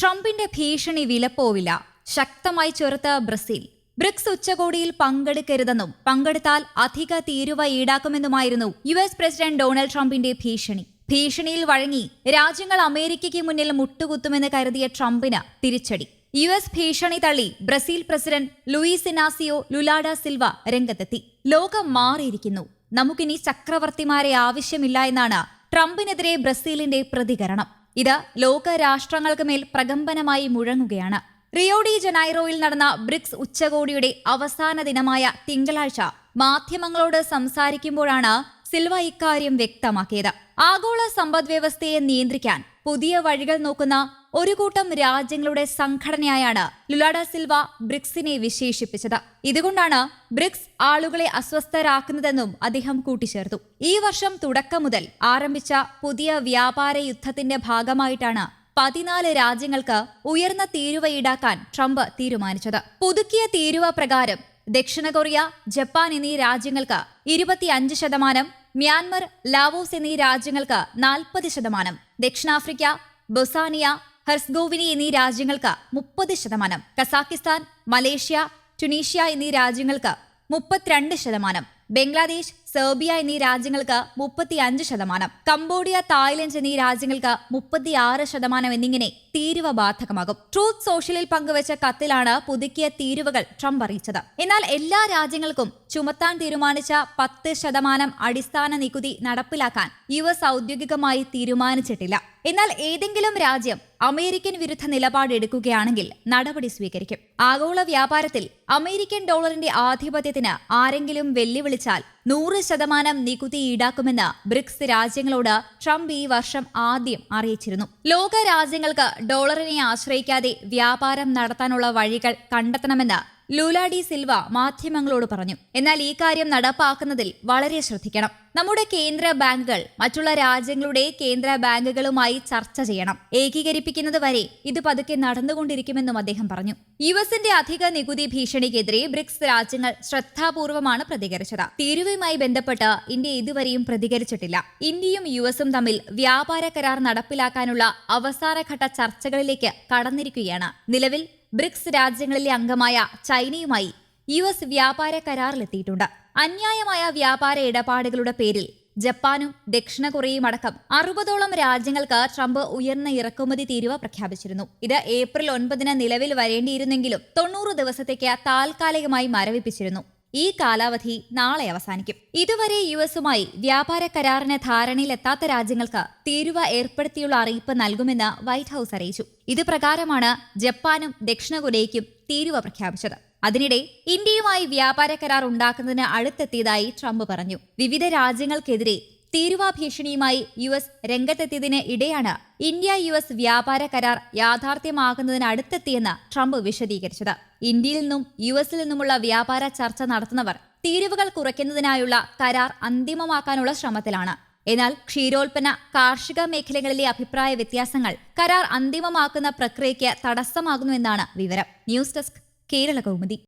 ട്രംപിന്റെ ഭീഷണി വിലപ്പോവില്ല. ശക്തമായി ചെറുത്ത് ബ്രസീൽ. ബ്രിക്സ് ഉച്ചകോടിയിൽ പങ്കെടുക്കരുതെന്നും പങ്കെടുത്താൽ അധിക തീരുവ ഈടാക്കുമെന്നുമായിരുന്നു യു എസ് പ്രസിഡന്റ് ഡൊണാൾഡ് ട്രംപിന്റെ ഭീഷണി. ഭീഷണിയിൽ വഴങ്ങി രാജ്യങ്ങൾ അമേരിക്കയ്ക്ക് മുന്നിൽ മുട്ടുകുത്തുമെന്ന് കരുതിയ ട്രംപിന് തിരിച്ചടി. യു എസ് ഭീഷണി തള്ളി Brazil president Luiz Inacio Lula da Silva രംഗത്തെത്തി. ലോകം മാറിയിരിക്കുന്നു. നമുക്കിനി ചക്രവർത്തിമാരെ ആവശ്യമില്ല എന്നാണ് ട്രംപിനെതിരെ ബ്രസീലിന്റെ പ്രതികരണം. ഇത് ലോക രാഷ്ട്രങ്ങൾക്ക് മേൽ പ്രകമ്പനമായി മുഴങ്ങുകയാണ്. റിയോഡി ജനൈറോയിൽ നടന്ന ബ്രിക്സ് ഉച്ചകോടിയുടെ അവസാന ദിനമായ തിങ്കളാഴ്ച മാധ്യമങ്ങളോട് സംസാരിക്കുമ്പോഴാണ് സിൽവ ഇക്കാര്യം വ്യക്തമാക്കിയത്. ആഗോള സമ്പദ്വ്യവസ്ഥയെ നിയന്ത്രിക്കാൻ പുതിയ വഴികൾ നോക്കുന്ന ഒരു കൂട്ടം രാജ്യങ്ങളുടെ സംഘടനയായാണ് ലുലാഡ സിൽവ ബ്രിക്സിനെ വിശേഷിപ്പിച്ചത്. ഇതുകൊണ്ടാണ് ബ്രിക്സ് ആളുകളെ അസ്വസ്ഥരാക്കുന്നതെന്നും അദ്ദേഹം കൂട്ടിച്ചേർത്തു. ഈ വർഷം തുടക്കം മുതൽ ആരംഭിച്ച പുതിയ വ്യാപാര യുദ്ധത്തിന്റെ ഭാഗമായിട്ടാണ് പതിനാല് രാജ്യങ്ങൾക്ക് ഉയർന്ന തീരുവ ഈടാക്കാൻ ട്രംപ് തീരുമാനിച്ചത്. പുതുക്കിയ തീരുവ പ്രകാരം ദക്ഷിണ കൊറിയ ജപ്പാൻ എന്നീ രാജ്യങ്ങൾക്ക് ഇരുപത്തിയഞ്ച് ശതമാനം മ്യാൻമർ ലാവോസ് എന്നീ രാജ്യങ്ങൾക്ക് നാൽപ്പത് ശതമാനം ദക്ഷിണാഫ്രിക്ക ബൊസാനിയ ഹെർസ്ഗോവിനി എന്നീ രാജ്യങ്ങൾക്ക് മുപ്പത് ശതമാനം കസാക്കിസ്ഥാൻ മലേഷ്യ ടുണീഷ്യ എന്നീ രാജ്യങ്ങൾക്ക് മുപ്പത്തിരണ്ട് ശതമാനം ബംഗ്ലാദേശ് സെർബിയ എന്നീ രാജ്യങ്ങൾക്ക് മുപ്പത്തി അഞ്ച് ശതമാനം കംബോഡിയ തായ്ലൻഡ് എന്നീ രാജ്യങ്ങൾക്ക് മുപ്പത്തി ആറ് ശതമാനം എന്നിങ്ങനെ തീരുവ ബാധകമാകും ട്രൂത്ത് സോഷ്യലിൽ പങ്കുവച്ച കത്തിലാണ് പുതുക്കിയ തീരുവകൾ ട്രംപ് അറിയിച്ചത്. എന്നാൽ എല്ലാ രാജ്യങ്ങൾക്കും ചുമത്താൻ തീരുമാനിച്ച പത്ത് ശതമാനം അടിസ്ഥാന നികുതി നടപ്പിലാക്കാൻ യു എസ് ഔദ്യോഗികമായി തീരുമാനിച്ചിട്ടില്ല. എന്നാൽ ഏതെങ്കിലും രാജ്യം അമേരിക്കൻ വിരുദ്ധ നിലപാടെടുക്കുകയാണെങ്കിൽ നടപടി സ്വീകരിക്കും. ആഗോള വ്യാപാരത്തിൽ അമേരിക്കൻ ഡോളറിന്റെ ആധിപത്യത്തിന് ആരെങ്കിലും വെല്ലുവിളിച്ചാൽ നൂറ് ശതമാനം നികുതി ഈടാക്കുമെന്ന് ബ്രിക്സ് രാജ്യങ്ങളോട് ട്രംപ് ഈ വർഷം ആദ്യം അറിയിച്ചിരുന്നു. ലോക രാജ്യങ്ങൾക്ക് ഡോളറിനെ ആശ്രയിക്കാതെ വ്യാപാരം നടത്താനുള്ള വഴികൾ കണ്ടെത്തണമെന്ന് ലൂലാഡി സിൽവ മാധ്യമങ്ങളോട് പറഞ്ഞു എന്നാൽ ഈ കാര്യം നടപ്പാക്കുന്നതിൽ വളരെ ശ്രദ്ധിക്കണം. നമ്മുടെ കേന്ദ്ര ബാങ്കുകൾ മറ്റുള്ള രാജ്യങ്ങളുടെ കേന്ദ്ര ബാങ്കുകളുമായി ചർച്ച ചെയ്യണം. ഏകീകരിപ്പിക്കുന്നത് വരെ ഇത് പതുക്കെ നടന്നുകൊണ്ടിരിക്കുമെന്നും അദ്ദേഹം പറഞ്ഞു. യു എസിന്റെ അധിക നികുതി ഭീഷണിക്കെതിരെ ബ്രിക്സ് രാജ്യങ്ങൾ ശ്രദ്ധാപൂർവമാണ് പ്രതികരിച്ചത്. തീരുവയുമായി ബന്ധപ്പെട്ട് ഇന്ത്യ ഇതുവരെയും പ്രതികരിച്ചിട്ടില്ല. ഇന്ത്യയും യു എസും തമ്മിൽ വ്യാപാര കരാർ നടപ്പിലാക്കാനുള്ള അവസാനഘട്ട ചർച്ചകളിലേക്ക് കടന്നിരിക്കുകയാണ്. നിലവിൽ ബ്രിക്സ് രാജ്യങ്ങളിലെ അംഗമായ ചൈനയുമായി യു എസ് വ്യാപാര കരാറിലെത്തിയിട്ടുണ്ട്. അന്യായമായ വ്യാപാര ഇടപാടുകളുടെ പേരിൽ ജപ്പാനും ദക്ഷിണ കൊറിയയും അടക്കം അറുപതോളം രാജ്യങ്ങൾക്ക് ട്രംപ് ഉയർന്ന ഇറക്കുമതി തീരുവ പ്രഖ്യാപിച്ചിരുന്നു. ഇത് ഏപ്രിൽ ഒൻപതിന് നിലവിൽ വരേണ്ടിയിരുന്നെങ്കിലും തൊണ്ണൂറ് ദിവസത്തേക്ക് താൽക്കാലികമായി മരവിപ്പിച്ചിരുന്നു. ഈ കാലാവധി നാളെ അവസാനിക്കും. ഇതുവരെ യു എസുമായി വ്യാപാര കരാറിന് ധാരണയിലെത്താത്ത രാജ്യങ്ങൾക്ക് തീരുവ ഏർപ്പെടുത്തിയുള്ള അറിയിപ്പ് നൽകുമെന്ന് വൈറ്റ് ഹൌസ് അറിയിച്ചു. ഇത് പ്രകാരമാണ് ജപ്പാനും ദക്ഷിണ കൊറിയയ്ക്കും തീരുവ പ്രഖ്യാപിച്ചത്. അതിനിടെ ഇന്ത്യയുമായി വ്യാപാര കരാർ ഉണ്ടാക്കുന്നതിന് അടുത്തെത്തിയതായി ട്രംപ് പറഞ്ഞു. വിവിധ രാജ്യങ്ങൾക്കെതിരെ തീരുവ ഭീഷണിയുമായി യു എസ് രംഗത്തെത്തിയതിന് ഇടെയാണ് ഇന്ത്യ യു എസ് വ്യാപാര കരാർ യാഥാർത്ഥ്യമാകുന്നതിനടുത്തെത്തിയെന്ന് ട്രംപ് വിശദീകരിച്ചത്. ഇന്ത്യയിൽ നിന്നും യു എസിൽ നിന്നുമുള്ള വ്യാപാര ചർച്ച നടത്തുന്നവർ തീരുവകൾ കുറയ്ക്കുന്നതിനായുള്ള കരാർ അന്തിമമാക്കാനുള്ള ശ്രമത്തിലാണ്. എന്നാൽ ക്ഷീരോൽപ്പന്ന കാർഷിക മേഖലകളിലെ അഭിപ്രായ വ്യത്യാസങ്ങൾ കരാർ അന്തിമമാക്കുന്ന പ്രക്രിയയ്ക്ക് തടസ്സമാകുന്നുവെന്നാണ് വിവരം. News desk Kerala Kaumudi.